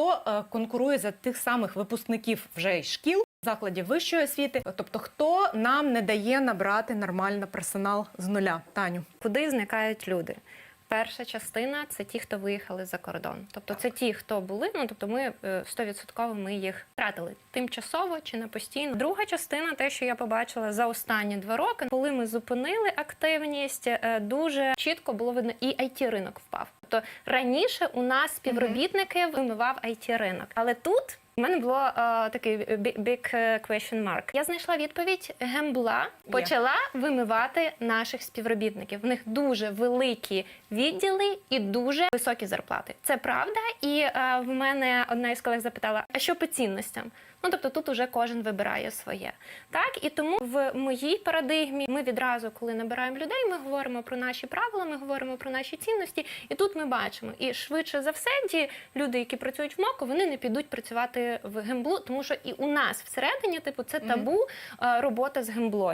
хто е, конкурує за тих самих випускників вже й шкіл, закладів вищої освіти. Тобто, хто нам не дає набрати нормально персонал з нуля? Таню. Куди зникають люди? Перша частина це ті, хто виїхали за кордон. Тобто це ті, хто були. Ну тобто, ми е, стовідсотково ми їх втратили тимчасово чи на постійно. Друга частина, те, що я побачила за останні два роки, коли ми зупинили активність, е, дуже чітко було видно, і it ринок впав. Тобто раніше у нас співробітники вимивав it ринок, але тут. У мене було е, такий big е, question mark. Я знайшла відповідь. Гембла почала вимивати наших співробітників. В них дуже великі відділи і дуже високі зарплати. Це правда. І е, в мене одна із колег запитала: а що по цінностям? Ну тобто тут уже кожен вибирає своє. Так і тому в моїй парадигмі ми відразу, коли набираємо людей, ми говоримо про наші правила, ми говоримо про наші цінності. І тут ми бачимо, і швидше за все, ті люди, які працюють в МОКу, вони не підуть працювати в гемблу, тому що і у нас всередині, типу, це табу е, робота з гемблою.